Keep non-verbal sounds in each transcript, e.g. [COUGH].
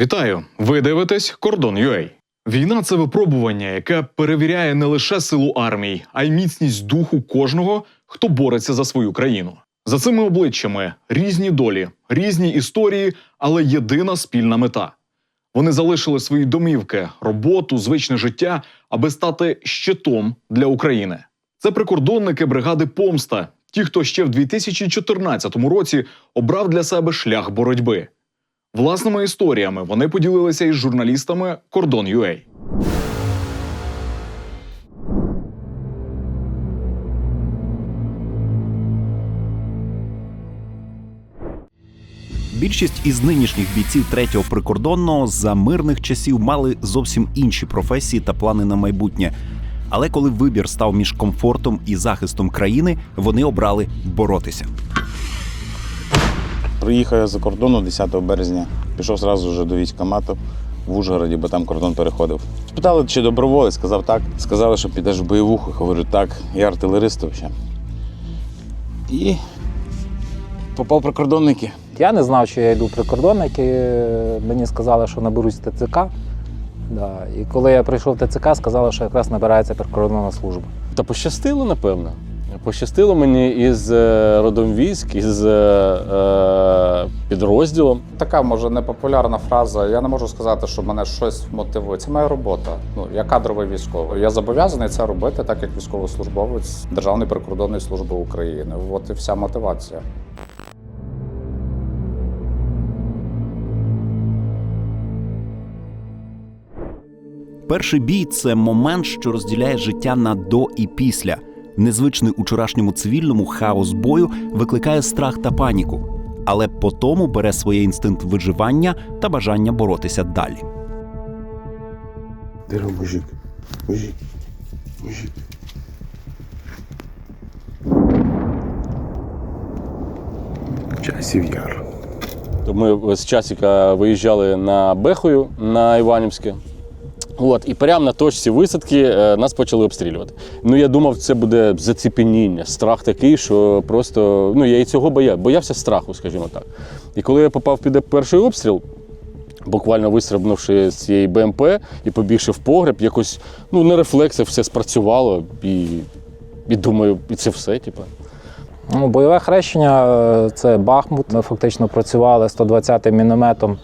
Вітаю! Ви дивитесь Кордон UA. Війна це випробування, яке перевіряє не лише силу армій, а й міцність духу кожного, хто бореться за свою країну. За цими обличчями різні долі, різні історії, але єдина спільна мета. Вони залишили свої домівки, роботу, звичне життя, аби стати щитом для України. Це прикордонники бригади Помста, ті, хто ще в 2014 році обрав для себе шлях боротьби. Власними історіями вони поділилися із журналістами Кордон UA. Більшість із нинішніх бійців третього прикордонного за мирних часів мали зовсім інші професії та плани на майбутнє. Але коли вибір став між комфортом і захистом країни, вони обрали боротися. Приїхав я за кордону 10 березня. Пішов одразу вже до військкомату в Ужгороді, бо там кордон переходив. Спитали, чи доброволець, сказав так. Сказали, що підеш в бойовуху. Говорю, так, я артилерист взагалі. І попав прикордонники. Я не знав, що я йду в прикордонники. Мені сказали, що наберусь ТЦК. Да. І коли я прийшов в ТЦК, сказали, що якраз набирається прикордонна служба. Та пощастило, напевно. Пощастило мені із е, родом військ, із е, е, підрозділом. Така може непопулярна фраза. Я не можу сказати, що мене щось мотивує. Це моя робота. Ну я кадровий військовий. Я зобов'язаний це робити, так як військовослужбовець Державної прикордонної служби України. От і вся мотивація. Перший бій це момент, що розділяє життя на до і після. Незвичний учорашньому цивільному хаос бою викликає страх та паніку, але по тому бере своє інстинкт виживання та бажання боротися далі. Дерево, мужик. Мужик. Мужик. Часів яр. То ми з часика виїжджали на Бехою на Іванівське. От, і прямо на точці висадки е, нас почали обстрілювати. Ну я думав, це буде заціпеніння, страх такий, що просто ну я і цього бояв, боявся страху, скажімо так. І коли я попав під перший обстріл, буквально вистрибнувши з цієї БМП і побігши в погреб, якось ну на рефлексах все спрацювало, і, і думаю, і це все, типу. Ну, бойове хрещення е, це Бахмут. Ми фактично працювали 120-м мінометом.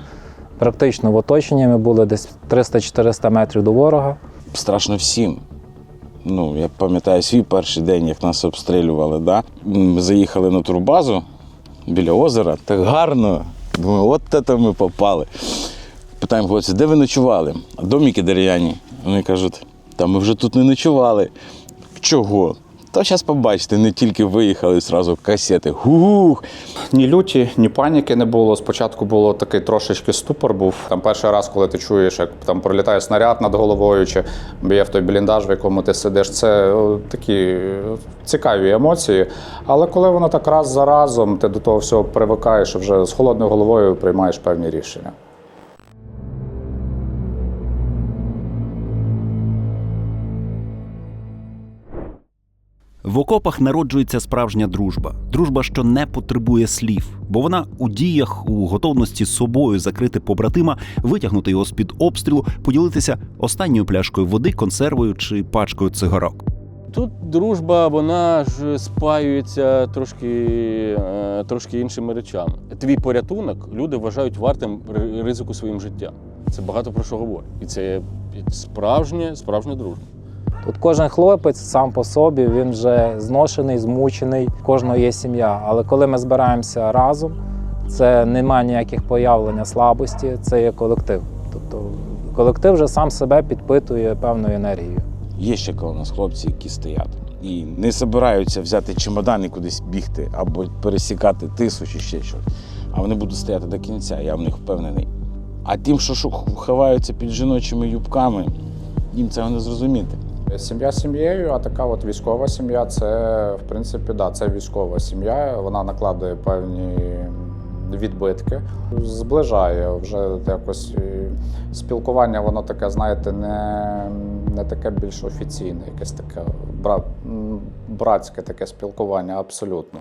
Практично в оточенні ми були десь 300-400 метрів до ворога. Страшно всім. Ну, я пам'ятаю свій перший день, як нас обстрілювали. Да? Ми заїхали на турбазу біля озера, так гарно. Думаю, от це ми попали. Питаємо хлопці, де ви ночували? А доміки дерев'яні. Вони кажуть, та ми вже тут не ночували. Чого? Та зараз побачите, не тільки виїхали, зразу касети. Гух. Ні люті, ні паніки не було. Спочатку було такий трошечки ступор був. Там перший раз, коли ти чуєш, як там пролітає снаряд над головою, чи б'є в той бліндаж, в якому ти сидиш. Це такі цікаві емоції. Але коли воно так раз за разом, ти до того всього привикаєш вже з холодною головою приймаєш певні рішення. В окопах народжується справжня дружба. Дружба, що не потребує слів, бо вона у діях, у готовності з собою закрити побратима, витягнути його з-під обстрілу, поділитися останньою пляшкою води, консервою чи пачкою цигарок. Тут дружба, вона ж спаюється трошки, е, трошки іншими речами. Твій порятунок люди вважають вартим ризику своїм життям. Це багато про що говорить. І це справжнє, справжня дружба. Тут кожен хлопець сам по собі, він вже зношений, змучений, кожного є сім'я. Але коли ми збираємося разом, це немає ніяких появлення слабості, це є колектив. Тобто колектив вже сам себе підпитує певною енергією. Є ще коло нас хлопці, які стоять і не збираються взяти чемодан і кудись бігти або пересікати тису чи ще щось. А вони будуть стояти до кінця, я в них впевнений. А тим, що ховаються під жіночими юбками, їм цього не зрозуміти. Сім'я сім'єю, а така от військова сім'я це в принципі да, це військова сім'я. Вона накладує певні відбитки, зближає вже якось спілкування. Воно таке, знаєте, не, не таке більш офіційне, якесь таке бра, братське таке спілкування, абсолютно.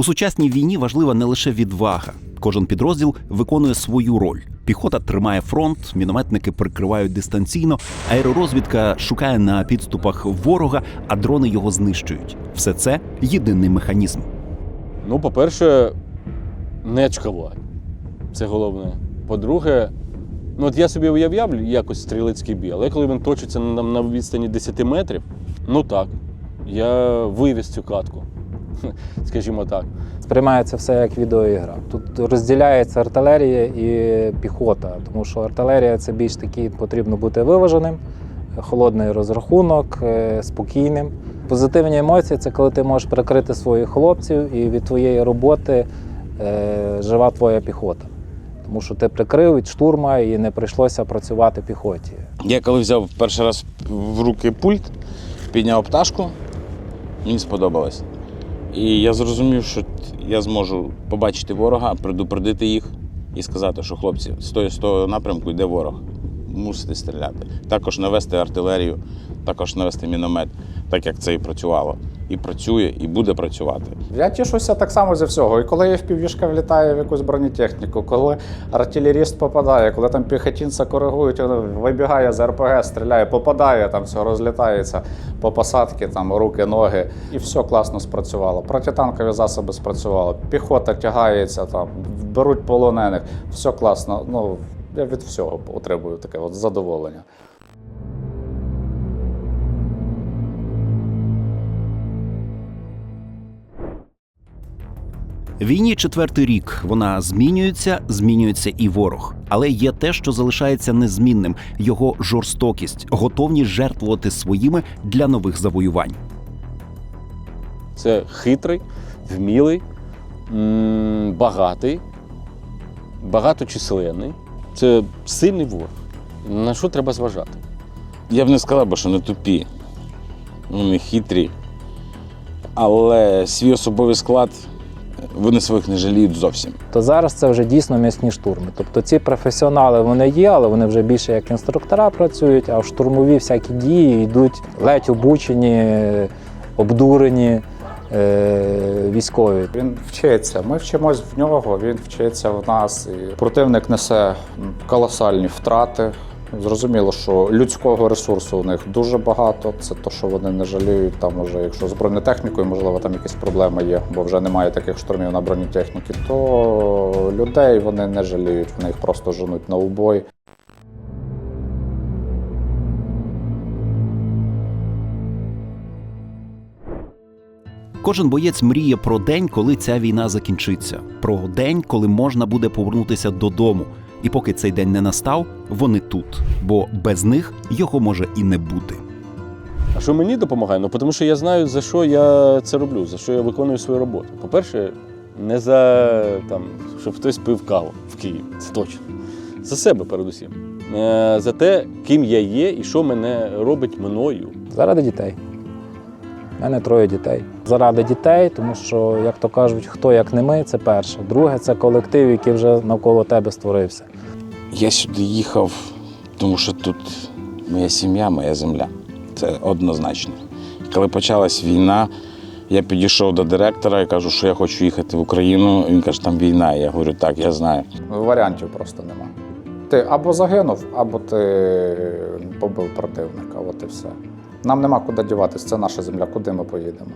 У сучасній війні важлива не лише відвага. Кожен підрозділ виконує свою роль. Піхота тримає фронт, мінометники прикривають дистанційно, аеророзвідка шукає на підступах ворога, а дрони його знищують. Все це єдиний механізм. Ну, по-перше, не чкавати. Це головне. По-друге, ну от я собі уявляв якось стрілецький бій, але коли він точиться на, на відстані 10 метрів, ну так, я вивіз цю катку. [LAUGHS] Скажімо так. Сприймається все як відеоігра. Тут розділяється артилерія і піхота, тому що артилерія це більш таки потрібно бути виваженим, холодний розрахунок, е, спокійним. Позитивні емоції це коли ти можеш прикрити своїх хлопців і від твоєї роботи е, жива твоя піхота. Тому що ти прикрив від штурма і не прийшлося працювати піхоті. Я коли взяв перший раз в руки пульт, підняв пташку, мені сподобалось. І я зрозумів, що я зможу побачити ворога, предупредити їх і сказати, що хлопці, з того, з того напрямку йде ворог. Мусите стріляти. Також навести артилерію, також навести міномет, так як це і працювало. І працює, і буде працювати. Я тішуся так само зі всього. І коли FPV-шка влітає в якусь бронетехніку, коли артилеріст попадає, коли там піхотінця коригують, вибігає з РПГ, стріляє, попадає, там все розлітається по посадці, там руки, ноги, і все класно спрацювало. Протитанкові засоби спрацювали, піхота тягається, там беруть полонених, все класно. Ну я від всього отримую таке от задоволення. Війні четвертий рік. Вона змінюється, змінюється і ворог. Але є те, що залишається незмінним: його жорстокість, готовність жертвувати своїми для нових завоювань. Це хитрий, вмілий, багатий, багаточисленний. Це сильний ворог. На що треба зважати? Я б не сказав, би, що не тупі, вони хитрі. Але свій особовий склад вони своїх не жаліють зовсім. То зараз це вже дійсно м'ясні штурми. Тобто ці професіонали вони є, але вони вже більше як інструктора працюють, а в штурмові всякі дії йдуть ледь обучені, обдурені е- військові. Він вчиться. Ми вчимось в нього, він вчиться в нас. І противник несе колосальні втрати. Зрозуміло, що людського ресурсу у них дуже багато. Це то, що вони не жаліють. Там уже, якщо з бронетехнікою, можливо, там якісь проблеми є, бо вже немає таких штурмів на бронетехніці, то людей вони не жаліють, вони їх просто женуть на убой. Кожен боєць мріє про день, коли ця війна закінчиться, про день, коли можна буде повернутися додому. І поки цей день не настав, вони тут, бо без них його може і не бути. А що мені допомагає? Ну, тому що я знаю, за що я це роблю, за що я виконую свою роботу. По-перше, не за там, щоб хтось пив каву в Києві. Це точно. За себе передусім. Е, За те, ким я є і що мене робить мною. Заради дітей. У мене троє дітей. Заради дітей, тому що, як то кажуть, хто як не ми, це перше. Друге, це колектив, який вже навколо тебе створився. Я сюди їхав, тому що тут моя сім'я, моя земля. Це однозначно. Коли почалась війна, я підійшов до директора і кажу, що я хочу їхати в Україну. Він каже, там війна. Я говорю, так, я знаю. Варіантів просто нема. Ти або загинув, або ти побив противника. От і все. Нам нема куди діватися, це наша земля, куди ми поїдемо.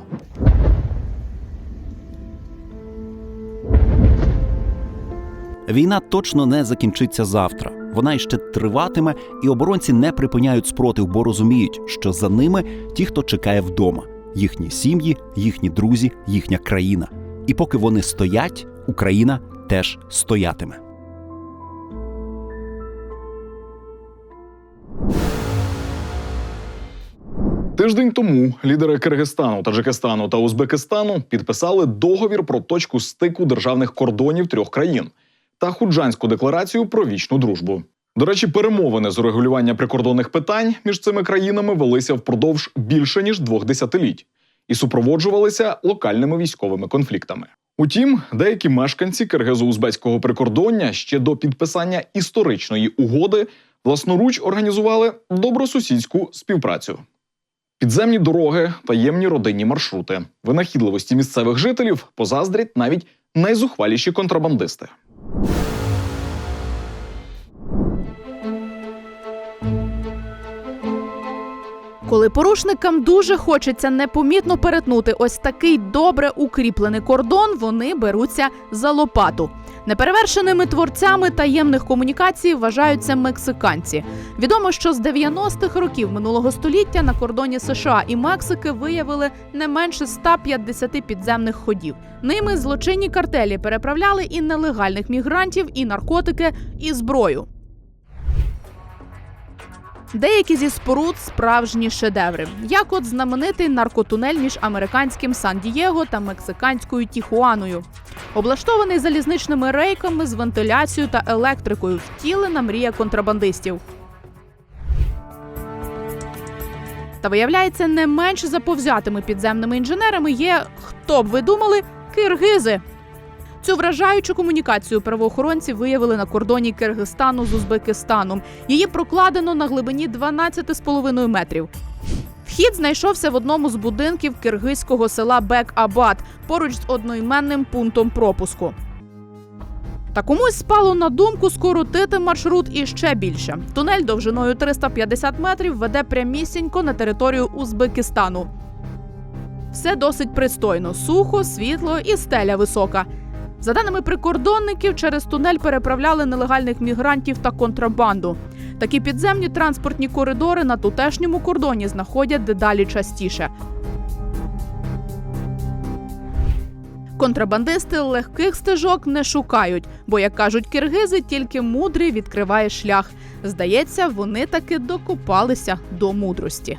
Війна точно не закінчиться завтра. Вона іще триватиме, і оборонці не припиняють спротив, бо розуміють, що за ними ті, хто чекає вдома, їхні сім'ї, їхні друзі, їхня країна. І поки вони стоять, Україна теж стоятиме. Тиждень тому лідери Киргизстану, Таджикистану та Узбекистану підписали договір про точку стику державних кордонів трьох країн та Худжанську декларацію про вічну дружбу. До речі, перемовини з урегулювання прикордонних питань між цими країнами велися впродовж більше ніж двох десятиліть і супроводжувалися локальними військовими конфліктами. Утім, деякі мешканці киргизо-узбецького прикордоння ще до підписання історичної угоди власноруч організували добросусідську співпрацю. Підземні дороги, таємні родинні маршрути, винахідливості місцевих жителів позаздрять навіть найзухваліші контрабандисти. you Коли порушникам дуже хочеться непомітно перетнути ось такий добре укріплений кордон, вони беруться за лопату. Неперевершеними творцями таємних комунікацій вважаються мексиканці. Відомо, що з 90-х років минулого століття на кордоні США і Мексики виявили не менше 150 підземних ходів. Ними злочинні картелі переправляли і нелегальних мігрантів, і наркотики, і зброю. Деякі зі споруд справжні шедеври, як от знаменитий наркотунель між американським Сан-Дієго та мексиканською Тіхуаною. Облаштований залізничними рейками з вентиляцією та електрикою, втілена мрія контрабандистів. Та виявляється, не менш заповзятими підземними інженерами є, хто б ви думали, киргизи. Цю вражаючу комунікацію правоохоронці виявили на кордоні Киргизстану з Узбекистаном. Її прокладено на глибині 12,5 метрів. Вхід знайшовся в одному з будинків киргизького села Бек-Абад поруч з одноіменним пунктом пропуску. Та комусь спало на думку скоротити маршрут іще більше. Тунель довжиною 350 метрів веде прямісінько на територію Узбекистану. Все досить пристойно: сухо, світло і стеля висока. За даними прикордонників, через тунель переправляли нелегальних мігрантів та контрабанду. Такі підземні транспортні коридори на тутешньому кордоні знаходять дедалі частіше. Контрабандисти легких стежок не шукають, бо, як кажуть киргизи, тільки мудрий відкриває шлях. Здається, вони таки докопалися до мудрості.